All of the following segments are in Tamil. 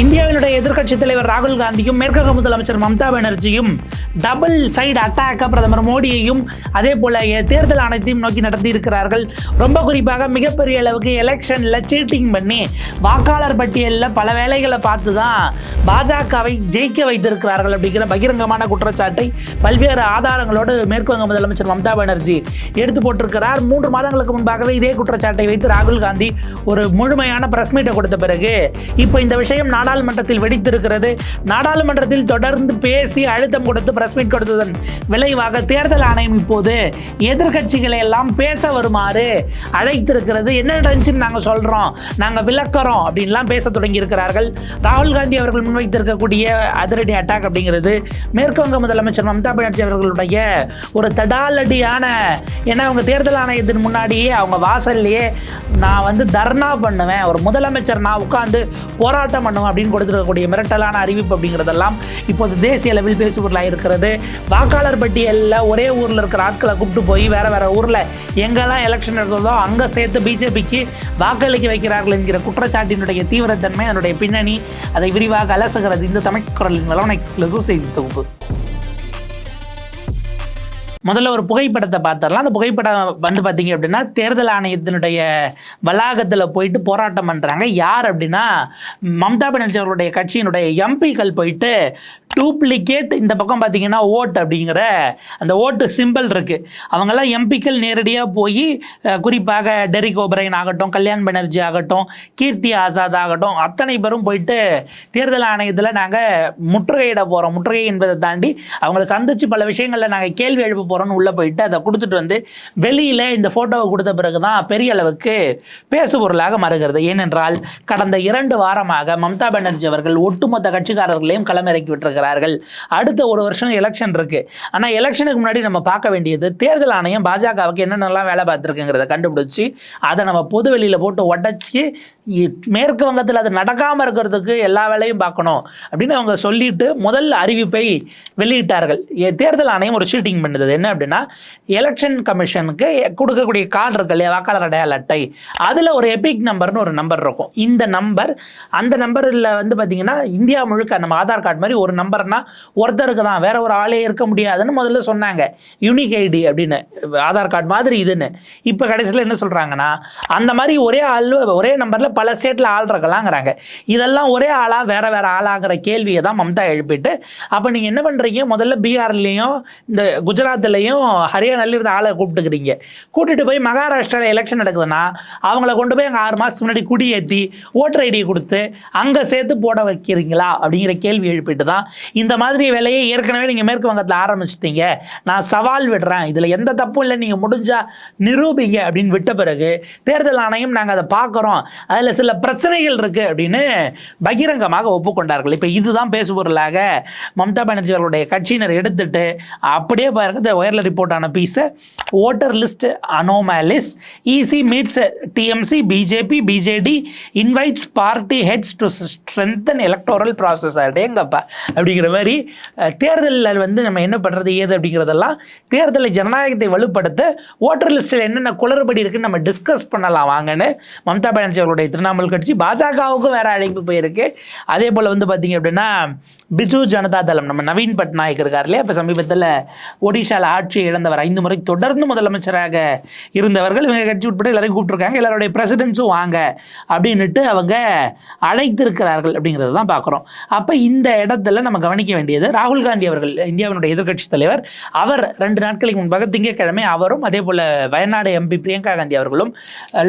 இந்தியாவினுடைய எதிர்க்கட்சி தலைவர் ராகுல் காந்தியும் மேற்கக முதலமைச்சர் மம்தா பானர்ஜியும் டபுள் சைடு அட்டாக்க பிரதமர் மோடியையும் அதே போல தேர்தல் ஆணையத்தையும் நோக்கி நடத்தி இருக்கிறார்கள். ரொம்ப குறிப்பாக மிகப்பெரிய அளவுக்கு எலெக்ஷன்ல சீட்டிங் பண்ணி வாக்காளர் பட்டியலில் பல வேலைகளை பார்த்து தான் பாஜகவை ஜெயிக்க வைத்திருக்கிறார்கள் அப்படிங்கிற பகிரங்கமான குற்றச்சாட்டை பல்வேறு ஆதாரங்களோடு மேற்குவங்க முதலமைச்சர் மம்தா பானர்ஜி எடுத்து போட்டிருக்கிறார். மூன்று மாதங்களுக்கு முன்பாகவே இதே குற்றச்சாட்டை வைத்து ராகுல் காந்தி ஒரு முழுமையான பிரஸ் மீட்டை கொடுத்த பிறகு இப்போ இந்த விஷயம் நாடாளுமன்றத்தில் வெடித்திருக்கிறது. நாடாளுமன்றத்தில் தொடர்ந்து பேசி அழுத்தம் கொடுத்து பிரஸ் மீட் கொடுத்ததன் விளைவாக தேர்தல் ஆணையம் இப்போது எதிர்கட்சிகளை எல்லாம் பேச வருமாறு அழைத்திருக்கிறது. என்ன நடந்துச்சுன்னு நாங்கள் சொல்கிறோம் நாங்கள் விளக்கிறோம் அப்படின்லாம் பேச தொடங்கி இருக்கிறார்கள் ராகுல் காந்தி அவர்கள் முன்வைத்திருக்கக்கூடிய அதிரடி அட்டாக் அப்படிங்கிறது மேற்குவங்க முதலமைச்சர் மம்தா பானர்ஜி அவர்களுடைய ஒரு தடாலடியான ஏன்னா அவங்க தேர்தல் ஆணையத்தின் முன்னாடியே அவங்க வாசல்லையே நான் வந்து தர்ணா பண்ணுவேன். ஒரு முதலமைச்சர் நான் உட்காந்து போராட்டம் பண்ணுவேன். அப்படின்னு கொடுத்துருக்கக்கூடிய மிரட்டலான அறிவிப்பு அப்படிங்கிறதெல்லாம் இப்போது தேசிய அளவில் பேசுபொருளாக இருக்கிறது. வாக்காளர் பட்டியலில் ஒரே ஊரில் இருக்கிற ஆட்களை கூப்பிட்டு போய் வேற வேற ஊரில் எங்கெல்லாம் எலெக்ஷன் நடந்ததோ அங்கே சேர்த்து பிஜேபிக்கு வாக்களிக்க வைக்கிறார்கள் என்கிற குற்றச்சாட்டினுடைய தீவிரத்தன்மை அதனுடைய பின்னணி அதை விரிவாக அலசுகிறது இந்த தமிழ் குரலின் வளவன எக்ஸ்க்ளூசிவ் செய்தி தொகுப்பு. முதல்ல ஒரு புகைப்படத்தை பார்த்துடலாம். அந்த புகைப்படம் வந்து பார்த்தீங்க அப்படின்னா தேர்தல் ஆணையத்தினுடைய வளாகத்தில் போயிட்டு போராட்டம் பண்ணுறாங்க யார் அப்படின்னா மம்தா பானர்ஜி அவர்களுடைய கட்சியினுடைய எம்பிக்கள் போயிட்டு டூப்ளிகேட் இந்த பக்கம் பார்த்தீங்கன்னா ஓட் அப்படிங்கிற அந்த ஓட்டு சிம்பிள் இருக்குது அவங்கெல்லாம் எம்பிக்கள் நேரடியாக போய் குறிப்பாக டெரிக் ஓபரைன் ஆகட்டும் கல்யாண் பானர்ஜி ஆகட்டும் கீர்த்தி ஆசாத் ஆகட்டும் அத்தனை பேரும் போயிட்டு தேர்தல் ஆணையத்தில் நாங்கள் முற்றுகையிட போகிறோம் முற்றுகை என்பதை தாண்டி அவங்கள சந்தித்து பல விஷயங்களில் நாங்கள் கேள்வி எழுப்ப போகிறோம்னு உள்ளே போயிட்டு அதை கொடுத்துட்டு வந்து வெளியில் இந்த ஃபோட்டோவை கொடுத்த பிறகு தான் பெரிய அளவுக்கு பேசுபொருளாக மாறுகிறது. ஏனென்றால் கடந்த இரண்டு வாரமாக மம்தா பானர்ஜி அவர்கள் ஒட்டுமொத்த கட்சிக்காரர்களையும் களமிறக்கி விட்டிருக்கிறார்கள் அடுத்த ஒரு வருஷம் எலெக்ஷன் இருக்கு. ஆனால் எலெக்ஷனுக்கு முன்னாடி நம்ம பார்க்க வேண்டியது தேர்தல் ஆணையம் பாஜகவுக்கு என்னென்னலாம் வேலை பார்த்துருக்குங்கிறத கண்டுபிடிச்சி அதை நம்ம பொது வெளியில் போட்டு உடச்சி மேற்கு வங்கத்தில் அது நடக்காமல் இருக்கிறதுக்கு எல்லா வேலையும் பார்க்கணும் அப்படின்னு அவங்க சொல்லிட்டு முதல் அறிவிப்பை வெளியிட்டார்கள். தேர்தல் ஆணையம் ஒரு சீட்டிங் பண்ணுது. என்ன அப்படின்னா எலெக்ஷன் கமிஷனுக்கு கொடுக்கக்கூடிய கார்டு இருக்கு இல்லையா வாக்காளர் அடையாள அட்டை. அதில் ஒரு எபிக் நம்பர்னு ஒரு நம்பர் இருக்கும். இந்த நம்பர் அந்த நம்பரில் வந்து பார்த்தீங்கன்னா இந்தியா முழுக்க நம்ம ஆதார் கார்டு மாதிரி ஒரு நம்பர் நம்பர்னா ஒருத்தருக்கு தான் வேற ஒரு ஆளே இருக்க முடியாதுன்னு முதல்ல சொன்னாங்க. யூனிக் ஐடி அப்படின்னு ஆதார் கார்டு மாதிரி இதுன்னு. இப்போ கடைசியில் என்ன சொல்கிறாங்கன்னா அந்த மாதிரி ஒரே ஆள் ஒரே நம்பரில் பல ஸ்டேட்டில் ஆள் இருக்கலாங்கிறாங்க. இதெல்லாம் ஒரே ஆளாக வேற வேற ஆளாகிற கேள்வியை தான் மம்தா எழுப்பிட்டு அப்போ நீங்கள் என்ன பண்ணுறீங்க முதல்ல பீகார்லேயும் இந்த குஜராத்லேயும் ஹரியானாலையும் இருந்த ஆளை கூப்பிட்டுக்கிறீங்க. கூட்டிகிட்டு போய் மகாராஷ்டிராவில் எலெக்ஷன் நடக்குதுன்னா அவங்கள கொண்டு போய் அங்கே ஆறு மாதத்துக்கு முன்னாடி குடியேற்றி ஓட்டர் ஐடியை கொடுத்து அங்கே சேர்த்து போட வைக்கிறீங்களா? அப்படிங்கிற கேள்வி எழுப்பிட்டு தான் இந்த மாதிரி வேலையை ஏற்கனவே நீங்கள் மேற்கு வங்கத்தில் ஆரம்பிச்சிட்டீங்க. நான் சவால் விடுறேன். இதில் எந்த தப்பும் இல்லை. நீங்கள் முடிஞ்சா நிரூபிங்க அப்படின்னு விட்ட பிறகு தேர்தல் ஆணையம் நாங்கள் அதை பார்க்குறோம். அதில் சில பிரச்சனைகள் இருக்குது அப்படின்னு பகிரங்கமாக ஒப்புக்கொண்டார்கள். இப்போ இதுதான் பேசுபொருளாக மம்தா பானர்ஜி அவர்களுடைய கட்சியினர் எடுத்துட்டு அப்படியே பாருங்க. இந்த ஒயரில் ரிப்போர்ட் ஆன பீஸை voter list anomalies EC meets TMC BJP BJD invites party heads to strengthen electoral process அடேங்கப்பா. அப்படிங்கிற மாதிரி தேர்தலில் வந்து நம்ம என்ன பண்ணுறது ஏது அப்படிங்கிறதெல்லாம் தேர்தலை ஜனநாயகத்தை வலுப்படுத்த ஓட்டர் லிஸ்ட்டில் என்னென்ன குளறுபடி இருக்குன்னு நம்ம டிஸ்கஸ் பண்ணலாம். வாங்கன்னு மம்தா பானர்ஜி அவர்களுடைய திரிணாமுல் கட்சி பாஜகவுக்கும் வேற அழைப்பு போயிருக்கு. அதே போல் வந்து பார்த்தீங்க அப்படின்னா பிஜு ஜனதா தளம் நம்ம நவீன் பட்நாயக் இருக்கார் இல்லையா? இப்போ சமீபத்தில் ஒடிஷாவில் ஆட்சி இழந்தவர் ஐந்து முறை தொடர்ந்து முதலமைச்சராக இருந்தவர்கள் இவங்க கட்சி உட்பட எல்லாரையும் கூப்பிட்டுருக்காங்க. எல்லாருடைய பிரசிடென்ட்ஸும் வாங்க அப்படின்னுட்டு அவங்க அழைத்திருக்கிறார்கள் அப்படிங்கிறது தான் பார்க்குறோம் அப்போ இந்த இடத்துல நம்ம கவனிக்க வேண்டியது. ராகுல் காந்தி அவர்கள் இந்தியாவினுடைய எதிர்கட்சி தலைவர். அவர் ரெண்டு நாட்களுக்கு முன்பாக திங்கட்கிழமை அவரும் அதே போல் வயநாடு எம்பி பிரியங்கா காந்தி அவர்களும்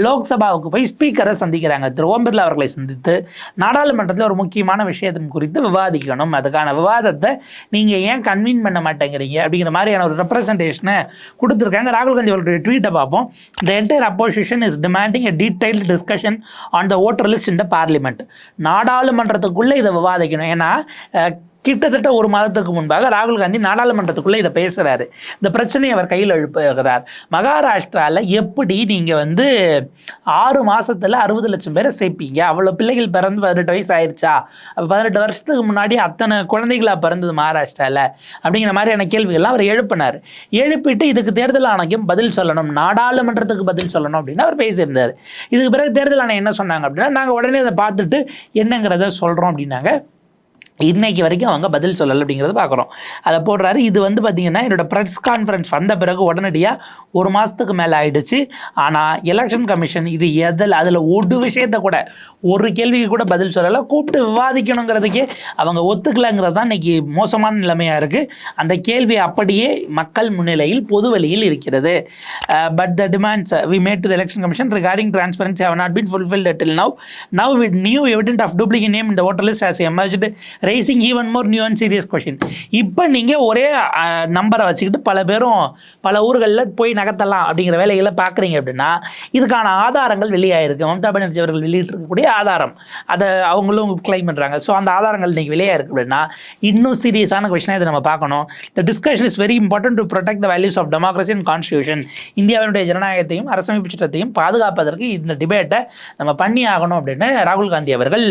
லோக்சபாவுக்கு போய் ஸ்பீக்கரை சந்திக்கிறாங்க. திரு ஓம் பிர்லா அவர்களை சந்தித்து நாடாளுமன்றத்தில் ஒரு முக்கியமான விஷயத்தின் குறித்து விவாதிக்கணும். அதுக்கான விவாதத்தை நீங்கள் ஏன் கன்வீன் பண்ண மாட்டேங்கிறீங்க? அப்படிங்கிற மாதிரியான ஒரு ரெப்ரசன்டேஷனை கொடுத்துருக்காங்க. ராகுல் காந்தி அவர்களுடைய ட்வீட்டை பார்ப்போம். The entire opposition is demanding a detailed discussion on the voter list in the parliament நாடாளுமன்றத்துக்குள்ளே இதை விவாதிக்கணும். ஏன்னா கிட்டத்தட்ட ஒரு மாதத்துக்கு முன்பாக ராகுல் காந்தி நாடாளுமன்றத்துக்குள்ளே இதை பேசுகிறாரு இந்த பிரச்சனையை அவர் கையில் எழுப்புகிறார். மகாராஷ்டிராவில் எப்படி நீங்கள் வந்து ஆறு மாதத்தில் அறுபது லட்சம் பேரை சேர்ப்பீங்க அவ்வளோ பிள்ளைகள் பிறந்து பதினெட்டு வயசு ஆயிடுச்சா அப்போ பதினெட்டு வருஷத்துக்கு முன்னாடி அத்தனை குழந்தைகளாக பிறந்தது மகாராஷ்டிராவில் அப்படிங்கிற மாதிரியான கேள்விகள்லாம் அவர் எழுப்பினார். எழுப்பிட்டு இதுக்கு தேர்தல் ஆணையம் பதில் சொல்லணும் நாடாளுமன்றத்துக்கு பதில் சொல்லணும் அப்படின்னு அவர் பேசியிருந்தார். இதுக்கு பிறகு தேர்தல் ஆணையம் என்ன சொன்னாங்க அப்படின்னா நாங்கள் உடனே அதை பார்த்துட்டு என்னங்கிறத சொல்கிறோம் அப்படின்னாங்க இன்னைக்கு வரைக்கும் அவங்க பதில் சொல்லலை அப்படிங்கிறத பார்க்குறோம் அதை போடுறாரு. இது வந்து பார்த்தீங்கன்னா என்னோடய ப்ரெஸ் கான்ஃபரன்ஸ் வந்த பிறகு உடனடியாக ஒரு மாதத்துக்கு மேலே ஆயிடுச்சு. ஆனால் எலெக்ஷன் கமிஷன் இது எதில் அதில் ஒரு விஷயத்த கூட ஒரு கேள்விக்கு கூட பதில் சொல்லலை. கூப்பிட்டு விவாதிக்கணுங்கிறதுக்கே அவங்க ஒத்துக்கலைங்கிறது தான் இன்னைக்கு மோசமான நிலைமையாக இருக்குது அந்த கேள்வி அப்படியே மக்கள் முன்னிலையில் பொது வழியில் இருக்கிறது. But the demands we made to the election commission regarding transparency have not been fulfilled till now now with new evident of duplicate name இந்த voter list has emerged raising even more new and serious question இப்போ நீங்கள் ஒரே நம்பரை வச்சுக்கிட்டு பல பேரும் பல ஊர்களில் போய் நகர்த்தலாம் அப்படிங்கிற வேலைகளை பார்க்குறீங்க அப்படின்னா இதுக்கான ஆதாரங்கள் வெளியாயிருக்கு. மம்தா பானர்ஜி அவர்கள் வெளியிட்டிருக்கக்கூடிய ஆதாரம். அதை அவங்களும் கிளைம் பண்ணுறாங்க ஸோ அந்த ஆதாரங்கள் இன்னைக்கு வெளியாயிருக்கு அப்படின்னா இன்னும் சீரியஸான கொஷனாக இதை நம்ம பார்க்கணும். The discussion is very important to protect the values of democracy and constitution இந்தியாவினுடைய ஜனநாயகத்தையும் அரசமைப்பு சட்டத்தையும் பாதுகாப்பதற்கு இந்த டிபேட்டை நம்ம பண்ணி ஆகணும் அப்படின்னு ராகுல் காந்தி அவர்கள்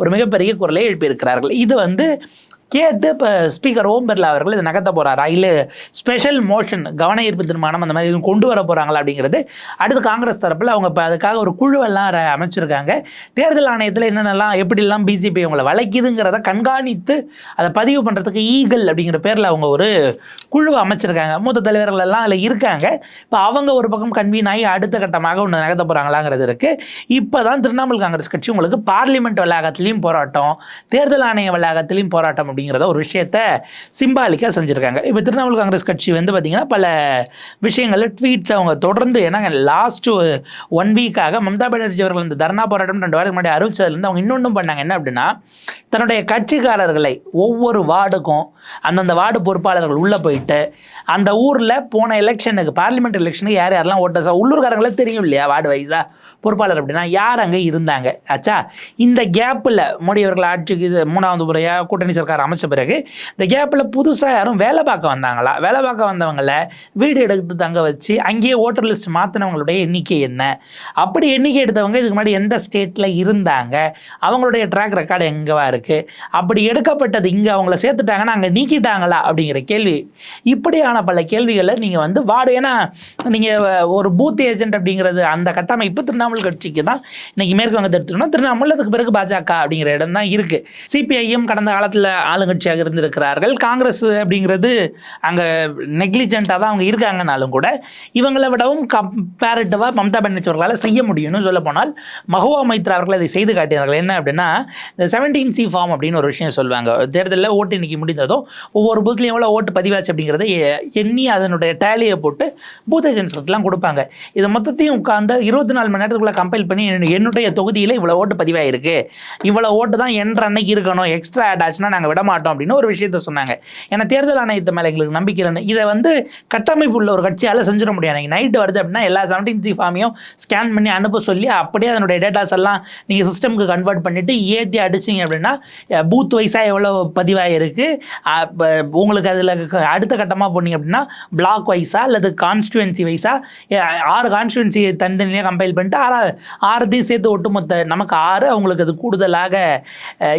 ஒரு மிகப்பெரிய குரலை எழுப்பியிருக்கிறார்கள். இது வந்து கேட்டு இப்போ ஸ்பீக்கர் ஓம் பிர்லா அவர்கள் இதை நகர்த்த போகிறாரா இல்லை ஸ்பெஷல் மோஷன் கவன ஈர்ப்பு தீர்மானம் அந்த மாதிரி எதுவும் கொண்டு வர போகிறாங்களா அப்படிங்கிறது அடுத்து காங்கிரஸ் தரப்பில் அவங்க இப்போ அதுக்காக ஒரு குழுவெல்லாம் அமைச்சிருக்காங்க. தேர்தல் ஆணையத்தில் என்னென்னலாம் எப்படிலாம் பிஜேபி அவங்கள வளைக்குதுங்கிறத கண்காணித்து அதை பதிவு பண்ணுறதுக்கு ஈகல் அப்படிங்கிற பேரில் அவங்க ஒரு குழுவை அமைச்சிருக்காங்க. மூத்த தலைவர்கள் எல்லாம் அதில் இருக்காங்க. இப்போ அவங்க ஒரு பக்கம் கன்வீன் ஆகி அடுத்த கட்டமாக ஒன்று நகர்த்த போகிறாங்களாங்கிறது இருக்குது இப்போ தான் திரிணாமுல் காங்கிரஸ் கட்சி உங்களுக்கு பார்லிமெண்ட் வளாகத்திலையும் போராட்டம் தேர்தல் ஆணைய வளாகத்திலையும் போராட்டம் அப்படிங்கிறத ஒரு விஷயத்த சிம்பாலிக்காக செஞ்சுருக்காங்க. இப்போ திரிணாமுல் காங்கிரஸ் கட்சி வந்து பார்த்திங்கன்னா பல விஷயங்களில் ட்வீட்ஸ் அவங்க தொடர்ந்து ஏன்னா லாஸ்ட் ஒன் வீக்காக மம்தா பானர்ஜி அவர்கள் இந்த தர்ணா போராட்டம் ரெண்டு வாரத்துக்கு முன்னாடி அறிவிச்சதுலேருந்து அவங்க இன்னொன்றும் பண்ணாங்க. என்ன அப்படின்னா தன்னுடைய கட்சிக்காரர்களை ஒவ்வொரு வார்டுக்கும் அந்தந்த வார்டு பொறுப்பாளர்கள் உள்ளே போயிட்டு அந்த ஊரில் போன எலெக்ஷனுக்கு பார்லிமெண்ட் எலெக்ஷனுக்கு யார் யாரெல்லாம் ஓட்டா உள்ளூர்காரங்களே தெரியும் இல்லையா வார்டு வைஸாக பொறுப்பாளர் அப்படின்னா யார் அங்கே இருந்தாங்க? ஆச்சா இந்த கேப்பில் மோடி அவர்கள் ஆட்சிக்கு இது மூணாவது முறையாக கூட்டணி சர்க்கார்? அமைச்ச பிறகு இந்த கேப்பில் புதுசாக யாரும் வேலை பார்க்க வந்தாங்களா? வேலை பார்க்க வந்தவங்கள வீடு எடுத்து தங்க வச்சு அங்கேயே ஓட்டர் லிஸ்ட் மாற்றினவங்களுடைய எண்ணிக்கை என்ன? அப்படி எண்ணிக்கை எடுத்தவங்க இதுக்கு முன்னாடி எந்த ஸ்டேட்டில் இருந்தாங்க? அவங்களுடைய ட்ராக் ரெக்கார்டு எங்கேவா இருக்குது அப்படி எடுக்கப்பட்டது இங்கே அவங்கள சேர்த்துட்டாங்கன்னா அங்கே நீக்கிட்டாங்களா? அப்படிங்கிற கேள்வி. இப்படியான பல கேள்விகளை நீங்கள் வந்து வார்டு ஏன்னா நீங்கள் ஒரு பூத் ஏஜென்ட் அப்படிங்கிறது அந்த கட்டமைப்பு திரிணாமுல் கட்சிக்கு தான். இன்னைக்கு மேற்கு வங்கத்தை எடுத்துட்டோம்னா திரிணாமுல் அதுக்கு பிறகு பாஜக அப்படிங்கிற இடம் தான் இருக்குது சிபிஐஎம் கடந்த காலத்தில் ஆளுங்கட்சியாக இருந்திருக்கிறார்கள். காங்கிரஸ் அப்படிங்கிறது அங்கே நெக்லிஜெண்ட்டாக தான் அவங்க இருக்காங்கனாலும் கூட இவங்களை விடவும் கம்பேரிட்டிவாக மம்தா பானர்ஜி அவர்களால் செய்ய முடியும்னு சொல்ல போனால் மஹுவா மைத்ரா அவர்கள் அதை செய்து காட்டினார்கள். என்ன அப்படின்னா இந்த செவன்டீன் சி ஃபார்ம் அப்படின்னு ஒரு விஷயம் சொல்லுவாங்க. தேர்தலில் ஓட்டு இன்னைக்கு முடிந்ததும் ஒவ்வொரு பூத்துலையும் எவ்வளோ ஓட்டு பதிவாச்சு அப்படிங்கிறத எண்ணி அதனுடைய டேலியை போட்டு பூத் ஏஜென்ட்ஸ்லாம் கொடுப்பாங்க. இதை மொத்தத்தையும் உட்காந்து இருபத்தி நாலு மணி நேரத்துக்குள்ளே கம்பைல் பண்ணி என்னுடைய தொகுதியில் இவ்வளோ ஓட்டு பதிவாயிருக்கு. இவ்வளோ ஓட்டு தான் என்ற அன்னைக்கு இருக்கணும். எக்ஸ்ட்ரா ஆட் ஆச்சுன்னா நாங்கள் விட மாட்டோம் அப்படின்னு ஒரு விஷயத்த சொன்னாங்க. ஏன்னா தேர்தல் ஆணையத்து மேலே எங்களுக்கு நம்பிக்கை இல்லைன்னு. இதை வந்து கட்டமைப்பு உள்ள ஒரு கட்சியால் செஞ்சிட முடியாது அன்னைக்கு நைட்டு வருது அப்படின்னா எல்லா செவன்டீன் சி ஃபார்மையும் ஸ்கேன் பண்ணி அனுப்ப சொல்லி அப்படியே அதனுடைய டேட்டாஸ் எல்லாம் நீங்கள் சிஸ்டம்க்கு கன்வெர்ட் பண்ணிவிட்டு ஏற்றி அடிச்சிங்க அப்படின்னா பூத் வைஸாக எவ்வளோ பதிவாயிருக்கு? உங்களுக்கு அதில் அடுத்த கட்டமாக போனீங்க அப்படின்னா பிளாக் வைஸா அல்லது கான்ஸ்டுவன்சி வைஸா ஆறு கான்ஸ்டுவன்சி தனித்தனியாக கம்பைல் பண்ணிட்டு ஆறு ஆறுத்தையும் சேர்த்து ஒட்டுமொத்த நமக்கு ஆறு அவங்களுக்கு அது கூடுதலாக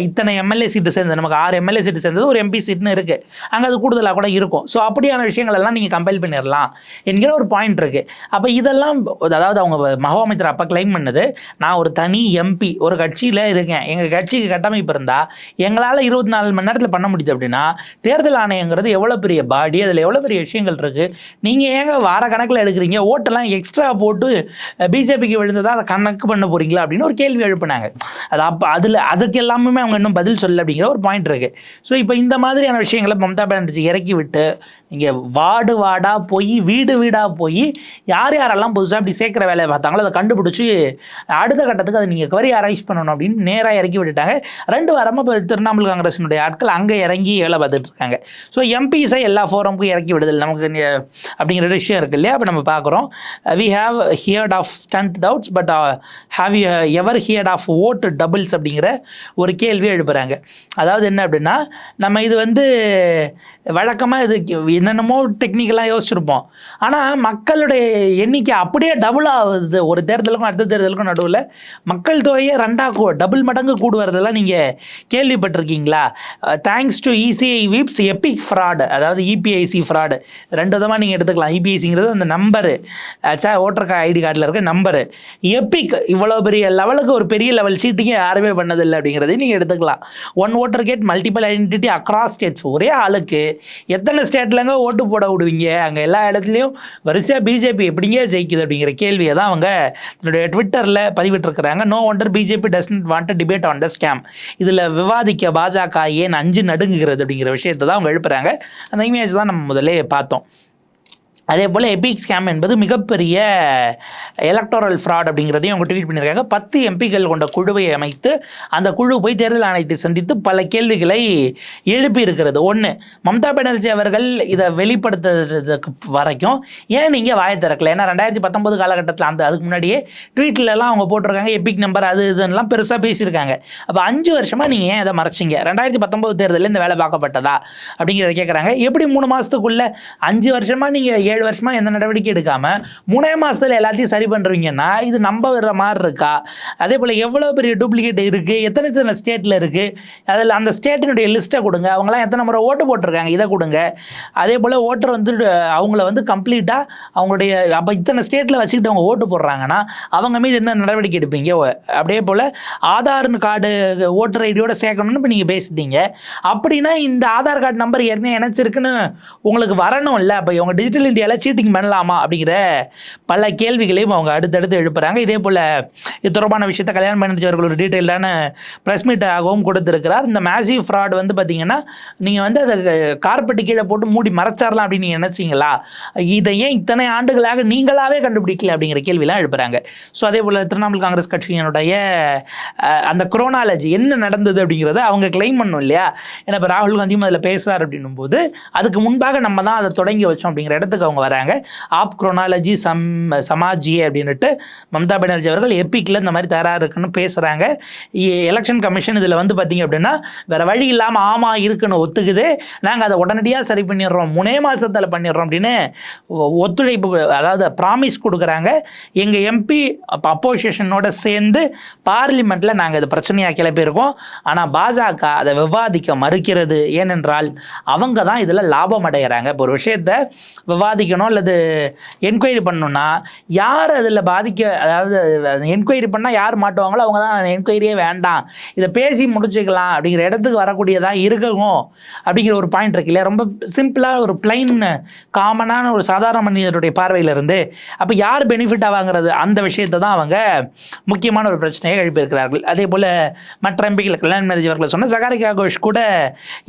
இத்தனை எம்எல்ஏ சீட்டு சேர்ந்து நமக்கு ஆறு எம்எல்ஏ சீட்டு சேர்ந்தது ஒரு எம்பி சீட்னு இருக்குது அங்கே அது கூடுதலாக கூட இருக்கும். ஸோ அப்படியான விஷயங்கள் எல்லாம் நீங்கள் கம்பைல் பண்ணிடலாம் என்கிற ஒரு பாயிண்ட் இருக்குது அப்போ இதெல்லாம் அதாவது அவங்க மகாமித்திர அப்போ கிளைம் பண்ணது நான் ஒரு தனி எம்பி ஒரு கட்சியில் இருக்கேன். எங்கள் கட்சிக்கு கட்டமைப்பு இருந்தால் எங்களால் இருபத்தி நாலு மணி நேரத்தில் பண்ண முடியுது அப்படின்னா தேர்தல் ஆணையங்கிறது எவ்வளோ பெரிய பாடி அதில் எவ்வளோ பெரிய விஷயங்கள் இருக்குது நீங்கள் ஏங்க வார கணக்கில் எடுக்கிறீங்க? ஓட்டெல்லாம் எக்ஸ்ட்ரா போட்டு பிஜேபிக்கு விழுந்ததா அதை கணக்கு பண்ண போகிறீங்களா அப்படின்னு ஒரு கேள்வி எழுப்புனாங்க. அது அப்போ அதில் அதுக்கு எல்லாமே அவங்க இன்னும் பதில் சொல்ல அப்படிங்கிற ஒரு பாயிண்ட் இருக்குது ஸோ இப்போ இந்த மாதிரியான விஷயங்களை மம்தா பானர்ஜி இறக்கி விட்டு இங்கே வார்டு வார்டாக போய் வீடு வீடாக போய் யார் யாரெல்லாம் புதுசாக அப்படி சேர்க்குற வேலையை பார்த்தாங்களோ அதை கண்டுபிடிச்சி அடுத்த கட்டத்துக்கு அதை நீங்கள் கவரி அரைஸ் பண்ணணும் அப்படின்னு நேராக இறக்கி விட்டுட்டாங்க. ரெண்டு வாரமாக இப்போ திரிணாமுல் காங்கிரஸினுடைய ஆட்கள் அங்கே இறங்கி வேலை பார்த்துட்டு இருக்காங்க. ஸோ எம்பிஸை எல்லா ஃபோரமுக்கும் இறக்கி விடுதல். நமக்கு அப்படிங்கிற விஷயம் இருக்கு இல்லையா? அப்போ நம்ம பார்க்குறோம். We have heard of stunt doubles but have you ever heard of vote doubles அப்படிங்கிற ஒரு கேள்வி எழுப்புகிறாங்க அதாவது என்ன அப்படின்னா நம்ம இது வந்து வழக்கமாக இது என்னென்னமோ டெக்னிக்கலாக யோசிச்சிருப்போம். ஆனால் மக்களுடைய எண்ணிக்கை அப்படியே டபுள் ஆகுது. ஒரு தேர்தலுக்கும் அடுத்த தேர்தலுக்கும் நடுவில் மக்கள் தொகையை ரெண்டாக டபுள் மடங்கு கூடுவதெல்லாம் நீங்கள் கேள்விப்பட்டிருக்கீங்களா? Thanks to ECI விப்ஸ் Epic fraud அதாவது E P I C fraud ரெண்டு விதமாக நீங்கள் எடுத்துக்கலாம். இபிஐசிங்கிறது அந்த நம்பரு சா ஓட்டர் ஐடி கார்டில் இருக்க நம்பரு எபிக் இவ்வளோ பெரிய லெவலுக்கு ஒரு பெரிய லெவல் சீட்டிங்கே யாருமே பண்ணதில்லை அப்படிங்கிறதையும் நீங்கள் எடுத்துக்கலாம். One voter get multiple identity across states ஒரே ஆளுக்கு எத்தனை ஸ்டேட்லேருந்து ஸ்டேட்லங்க ஓட்டு போட விடுவீங்க? அங்கே எல்லா இடத்துலையும் வரிசையாக பிஜேபி எப்படிங்க ஜெயிக்குது அப்படிங்கிற கேள்வியை தான் அவங்க தன்னுடைய ட்விட்டரில் பதிவிட்டிருக்கிறாங்க. No wonder BJP doesn't want debate on the scam இதில் விவாதிக்க பாஜக ஏன் அஞ்சு நடுங்குகிறது அப்படிங்கிற விஷயத்தை தான் அவங்க எழுப்புறாங்க. அந்த இமேஜ் தான் நம்ம முதல்ல பார்த்தோம். அதே போல் எபிக் ஸ்கேம் என்பது மிகப்பெரிய எலக்டோரல் ஃப்ராட் அப்படிங்கிறதையும் அவங்க ட்வீட் பண்ணியிருக்காங்க. பத்து எம்பிக்கள் கொண்ட குழுவை அமைத்து அந்த குழு போய் தேர்தல் ஆணையத்தை சந்தித்து பல கேள்விகளை எழுப்பி இருக்கிறது ஒன்று மம்தா பானர்ஜி அவர்கள் இதை வெளிப்படுத்துறதுக்கு வரைக்கும் ஏன் நீங்கள் வாய திறக்கல? ஏன்னா ரெண்டாயிரத்தி பத்தொம்பது காலகட்டத்தில் அந்த அதுக்கு முன்னாடியே ட்வீட்லலாம் அவங்க போட்டிருக்காங்க எபிக் நம்பர் அது இதுன்னெலாம் பெருசாக பேசியிருக்காங்க. அப்போ அஞ்சு வருஷமாக நீங்கள் ஏன் இதை மறைச்சிங்க? ரெண்டாயிரத்தி பத்தொம்பது தேர்தலில் இந்த வேலை பார்க்கப்பட்டதா? அப்படிங்கிறத கேட்குறாங்க எப்படி மூணு மாதத்துக்குள்ளே அஞ்சு வருஷமாக நீங்கள் ஏழு வருஷமாக எந்த நடவடிக்கை எடுக்காமல் மூணே மாதத்தில் எல்லாத்தையும் சரி பண்ணுறீங்கன்னா இது நம்ப வர்ற மாதிரி இருக்கா? அதே போல் எவ்வளோ பெரிய டூப்ளிகேட் இருக்குது எத்தனை எத்தனை ஸ்டேட்டில் இருக்குது அதில் அந்த ஸ்டேட்டினுடைய லிஸ்ட்டை கொடுங்க. அவங்களாம் எத்தனை முறை ஓட்டு போட்டிருக்காங்க? இதை கொடுங்க. அதே போல் ஓட்டர் வந்து அவங்கள வந்து கம்ப்ளீட்டாக அவங்களுடைய அப்போ இத்தனை ஸ்டேட்டில் வச்சுக்கிட்டு அவங்க ஓட்டு போடுறாங்கன்னா அவங்க மீது என்ன நடவடிக்கை எடுப்பீங்க? அப்படியே போல் ஆதார் கார்டு ஓட்டர் ஐடியோட சேர்க்கணும்னு இப்போ நீங்கள் பேசிட்டீங்க. அப்படின்னா இந்த ஆதார் கார்டு நம்பர் ஏற்கனவே இணைச்சிருக்குன்னு உங்களுக்கு வரணும் இல்லை அப்போ இவங்க டிஜிட்டல் இந்தியா இந்தியாவில் சீட்டிங் பண்ணலாமா அப்படிங்கிற பல கேள்விகளையும் அவங்க அடுத்தடுத்து எழுப்புறாங்க. இதே போல் இது தொடர்பான விஷயத்தை கல்யாணம் பண்ணிச்சு அவர்கள் ஒரு டீட்டெயிலான ப்ரெஸ் மீட்டாகவும் கொடுத்துருக்கிறார். இந்த மேசிவ் ஃப்ராட் வந்து பார்த்தீங்கன்னா நீங்கள் வந்து அதை கார்பெட்டு கீழே போட்டு மூடி மறைச்சாரலாம் அப்படின்னு நீங்கள் நினச்சிங்களா? இதை ஏன் இத்தனை ஆண்டுகளாக நீங்களாகவே கண்டுபிடிக்கல அப்படிங்கிற கேள்விலாம் எழுப்புறாங்க. ஸோ அதே போல் திரிணாமுல் காங்கிரஸ் கட்சியினுடைய அந்த குரோனாலஜி என்ன நடந்தது அப்படிங்கிறத அவங்க கிளைம் பண்ணும் இல்லையா? ஏன்னா இப்போ ராகுல் காந்தியும் அதில் பேசுகிறார் அப்படின்னும் போது அதுக்கு முன்பாக நம்ம தான் அதை தொடங்கி வச்சோம் அப்படிங்கிற இடத்துக்கு அவங்க வராங்க. ஆப் குரோனாலஜி சம் சமாஜி அப்படின்னுட்டு மம்தா பானர்ஜி அவர்கள் எப்பிக்கில் இந்த மாதிரி தயாராக இருக்குன்னு பேசுகிறாங்க எலெக்ஷன் கமிஷன் இதில் வந்து பார்த்தீங்க அப்படின்னா வேறு வழி இல்லாமல் ஆமாம் இருக்குன்னு ஒத்துக்குது. நாங்கள் அதை உடனடியாக சரி பண்ணிடுறோம். மூணே மாதத்தில் பண்ணிடுறோம் அப்படின்னு ஒத்துழைப்பு அதாவது ப்ராமிஸ் கொடுக்குறாங்க. எங்கள் எம்பி அப்போசிஷனோட சேர்ந்து பார்லிமெண்ட்டில் நாங்கள் இது பிரச்சனையாக கிளப்பியிருக்கோம். ஆனால் பாஜக அதை விவாதிக்க மறுக்கிறது. ஏனென்றால் அவங்க தான் இதில் லாபம் அடைகிறாங்க இப்போ ஒரு விஷயத்தை பாதிக்கணும் அல்லது என்கொயரி பண்ணணும்னா யார் அதில் பாதிக்க அதாவது என்கொயரி பண்ணால் யார் மாட்டுவாங்களோ அவங்க தான் என்கொயரியே வேண்டாம். இதை பேசி முடிச்சுக்கலாம் அப்படிங்கிற இடத்துக்கு வரக்கூடியதாக இருக்கணும் அப்படிங்கிற ஒரு பாயிண்ட் இருக்கு இல்லையா? ரொம்ப சிம்பிளாக ஒரு பிளைன் காமனான ஒரு சாதாரண மனிதருடைய பார்வையிலிருந்து அப்போ யார் பெனிஃபிட் ஆவாங்கிறது அந்த விஷயத்தை தான் அவங்க முக்கியமான ஒரு பிரச்சனையை எழுப்பியிருக்கிறார்கள். அதே போல் மற்ற எம்பிகள் கல்யாண மேரேஜ் அவர்கள் சொன்ன சகாரிகா கோஷ் கூட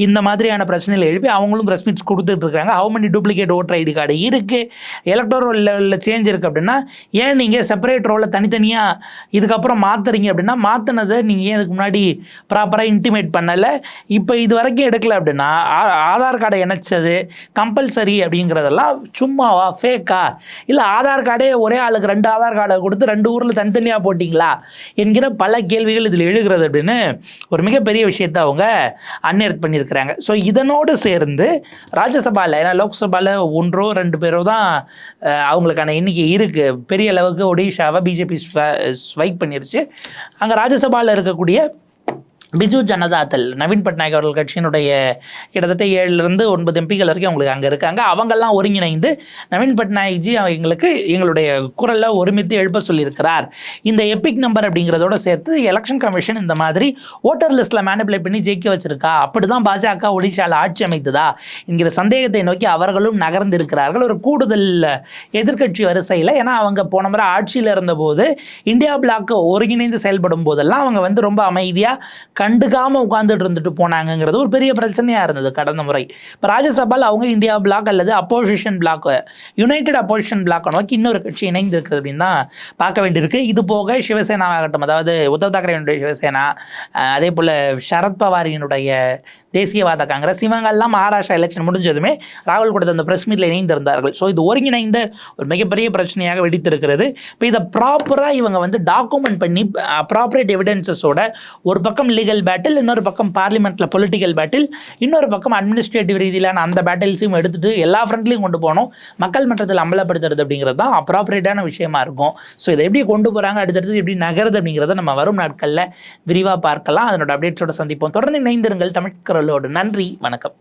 இந்த மாதிரியான பிரச்சனைகளை எழுப்பி அவங்களும் ப்ரெஸ் மீட்ஸ் கொடுத்துட்டு இருக்காங்க. How many duplicate voter ID card இருக்குது எலக்டோரல் லெவலில் சேஞ்ச் இருக்குது அப்படின்னா ஏன் நீங்கள் செப்பரேட் ரோலில் தனித்தனியாக இதுக்கப்புறம் மாற்றுறீங்க அப்படின்னா மாற்றினதை நீங்கள் ஏன் இதுக்கு முன்னாடி ப்ராப்பராக இன்டிமேட் பண்ணலை? இப்போ இது வரைக்கும் எடுக்கல அப்படின்னா ஆ- ஆதார் கார்டை இணைச்சது கம்பல்சரி அப்படிங்கிறதெல்லாம் சும்மாவா ஃபேக்கா இல்லை ஆதார் கார்டே ஒரே ஆளுக்கு ரெண்டு ஆதார் கார்டை கொடுத்து ரெண்டு ஊரில் தனித்தனியாக போட்டிங்களா? என்கிற பல கேள்விகள் இதில் எழுகிறது அப்படின்னு ஒரு மிகப்பெரிய விஷயத்தை அவங்க அன்எர்த் பண்ணியிருக்கிறாங்க. ஸோ இதனோடு சேர்ந்து ராஜ்யசபாவில் ஏன்னா லோக்சபாவில் ஒன்றோ ரெண்டு பேரும் தான் அவங்களுக்கான எண்ணிக்கை இருக்குது பெரிய அளவுக்கு ஒடிஷாவை பிஜேபி ஸ்வைப் பண்ணிருச்சு. அங்கே ராஜ்யசபாவில் இருக்கக்கூடிய பிஜு ஜனதாதள் நவீன் பட்நாயக் அவர்கள் கட்சியினுடைய கிட்டத்தட்ட ஏழுலேருந்து ஒன்பது எம்பிகள் வரைக்கும் அவங்களுக்கு அங்கே இருக்காங்க. அவங்கெல்லாம் ஒருங்கிணைந்து நவீன் பட்நாயக்ஜி எங்களுக்கு எங்களுடைய குரலில் ஒருமித்து எழுப்ப சொல்லியிருக்கிறார். இந்த எபிக் நம்பர் அப்படிங்கிறதோட சேர்த்து எலெக்ஷன் கமிஷன் இந்த மாதிரி ஓட்டர் லிஸ்ட்டில் மேனிப்புலேட் பண்ணி ஜெயிக்க வச்சிருக்கா? அப்படி தான் பாஜக ஒடிஷாவில் ஆட்சி அமைத்ததா? என்கிற சந்தேகத்தை நோக்கி அவர்களும் நகர்ந்திருக்கிறார்கள் ஒரு கூடுதல் எதிர்க்கட்சி வரிசையில் ஏன்னா அவங்க போன முறை ஆட்சியில் இருந்தபோது இந்தியா பிளாக் ஒருங்கிணைந்து செயல்படும் போதெல்லாம் அவங்க வந்து ரொம்ப அமைதியாக கண்டுக்காமல் உட்காந்துட்டு இருந்துட்டு போனாங்கங்கிறது ஒரு பெரிய பிரச்சனையாக இருந்தது கடந்த முறை. இப்போ ராஜ்யசபாவில் அவங்க இந்தியா பிளாக் அல்லது opposition bloc united opposition bloc நோக்கி இன்னொரு கட்சி இணைந்து இருக்குது அப்படின்னு தான் பார்க்க வேண்டியிருக்கு. இது போக சிவசேனா ஆகட்டும் அதாவது உத்தவ் தாக்கரேனுடைய சிவசேனா அதே போல் சரத்பவாரியினுடைய தேசியவாத காங்கிரஸ். இவங்கெல்லாம் மகாராஷ்டிரா எலெக்ஷன் முடிஞ்சதுமே ராகுல் கொடுத்த அந்த பிரஸ் மீட்டில் இணைந்திருந்தார்கள். ஸோ இது ஒருங்கிணைந்த ஒரு மிகப்பெரிய பிரச்சனையாக வெடித்திருக்கிறது. இப்போ இதை ப்ராப்பராக இவங்க வந்து டாக்குமெண்ட் பண்ணி ப்ராப்பரேட் எவிடன்சஸோட ஒரு பக்கம் லீகல் பேட்டில் இன்னொரு பக்கம் பார்லிமெண்ட்டில் பொலிட்டிக்கல் பேட்டில் இன்னொரு பக்கம் அட்மினிஸ்ட்ரேட்டிவ் ரீதியிலான அந்த பேட்டில்ஸையும் எடுத்துட்டு எல்லா ஃப்ரண்ட்லையும் கொண்டு போகணும். மக்கள் மன்றத்தில் அம்பலப்படுத்துறது அப்படிங்கிறது தான் அப்ராப்ரேட்டான விஷயமா இருக்கும். ஸோ இதை எப்படி கொண்டு போகிறாங்க அடுத்தடுத்து எப்படி நகருது அப்படிங்கிறத நம்ம வரும் நாட்களில் விரிவாக பார்க்கலாம். அதனோட அப்டேட்ஸோட சந்திப்போம். தொடர்ந்து இணைந்திருங்கள் தமிழ் குரலோடு நன்றி வணக்கம்.